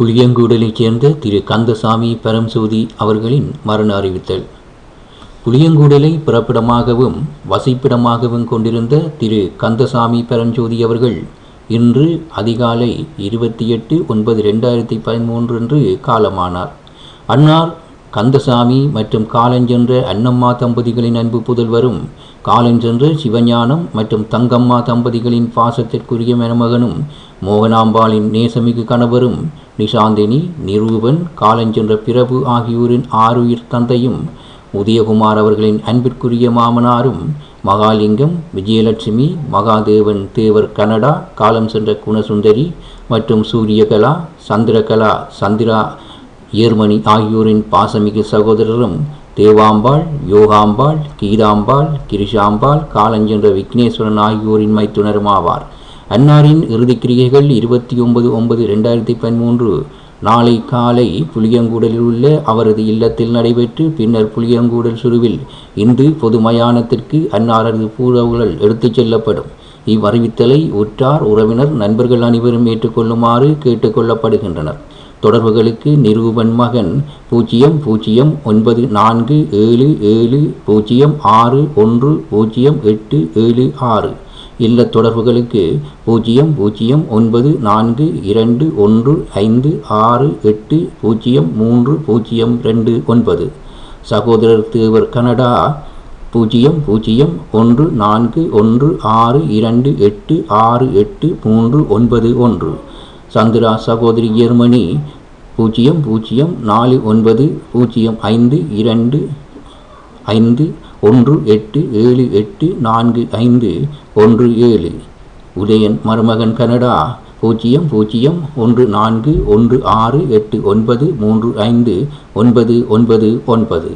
புளியங்கூடலைச் சேர்ந்த திரு கந்தசாமி பரம்சோதி அவர்களின் மரண அறிவித்தல். புளியங்கூடலை பிறப்பிடமாகவும் வசிப்பிடமாகவும் கொண்டிருந்த திரு கந்தசாமி பரஞ்சோதி அவர்கள் இன்று அதிகாலை இருபத்தி எட்டு ஒன்பது ரெண்டாயிரத்தி பதிமூன்று அன்று காலமானார். அன்னார் கந்தசாமி மற்றும் காலஞ்சென்ற அன்னம்மா தம்பதிகளின் அன்பு புதல்வரும் காலஞ்சென்று சிவஞானம் மற்றும் தங்கம்மா தம்பதிகளின் பாசத்திற்குரிய மணமகனும் மோகனாம்பாளின் நேசமிகு கணவரும் நிஷாந்தினி நிரூபன் காலஞ்சென்ற பிரபு ஆகியோரின் ஆறுயிர் தந்தையும் உதயகுமார் அவர்களின் அன்பிற்குரிய மாமனாரும் மகாலிங்கம் விஜயலட்சுமி மகாதேவன் தேவர் கனடா காலம் சென்ற குணசுந்தரி மற்றும் சூரியகலா சந்திரகலா சந்திரா ஈர்மணி ஆகியோரின் பாசமிகு சகோதரரும் தேவாம்பாள் யோகாம்பாள் கீதாம்பாள் கிரிஷாம்பாள் காலஞ்சென்ற விக்னேஸ்வரன் ஆகியோரின் மைத்துனரும் ஆவார் அன்னாரின் இறுதிக்கிரியைகள் இருபத்தி ஒன்பது ஒன்பது ரெண்டாயிரத்தி பதிமூன்று. நாளை காலை புளியங்கூடலில் உள்ள அவரது இல்லத்தில் நடைபெற்று பின்னர் புளியங்கூடல் சுருவில் இன்று பொது மயானத்திற்கு அன்னாரது பூரவுகள் எடுத்துச் செல்லப்படும். இவ்வறிவித்தலை உற்றார் உறவினர் நண்பர்கள் அனைவரும் ஏற்றுக்கொள்ளுமாறு கேட்டுக்கொள்ளப்படுகின்றனர் தொடர்புகளுக்கு நிரூபன் மகன் பூஜ்ஜியம் பூஜ்ஜியம் ஒன்பது நான்கு ஏழு ஏழு பூஜ்ஜியம் ஆறு ஒன்று பூஜ்ஜியம் எட்டு ஏழு ஆறு. இல்ல தொடர்புகளுக்கு பூஜ்ஜியம் பூஜ்ஜியம் ஒன்பது நான்கு இரண்டு ஒன்று ஐந்து ஆறு எட்டு பூஜ்ஜியம் மூன்று பூஜ்ஜியம் ரெண்டு ஒன்பது. சகோதரர் தேவர் கனடா பூஜ்ஜியம் பூஜ்ஜியம் ஒன்று நான்கு ஒன்று ஆறு இரண்டு எட்டு ஆறு எட்டு மூன்று ஒன்பது ஒன்று. சந்திரா சகோதரி ஜெர்மனி பூஜ்ஜியம் பூஜ்ஜியம் நாலு ஒன்பது பூஜ்ஜியம் ஐந்து இரண்டு ஐந்து ஒன்று எட்டு ஏழு எட்டு நான்கு ஐந்து ஒன்று ஏழு. உதயன் மருமகன் கனடா பூஜ்ஜியம் பூஜ்ஜியம் ஒன்று நான்கு ஒன்று ஆறு எட்டு ஒன்பது மூன்று ஐந்து ஒன்பது ஒன்பது ஒன்பது.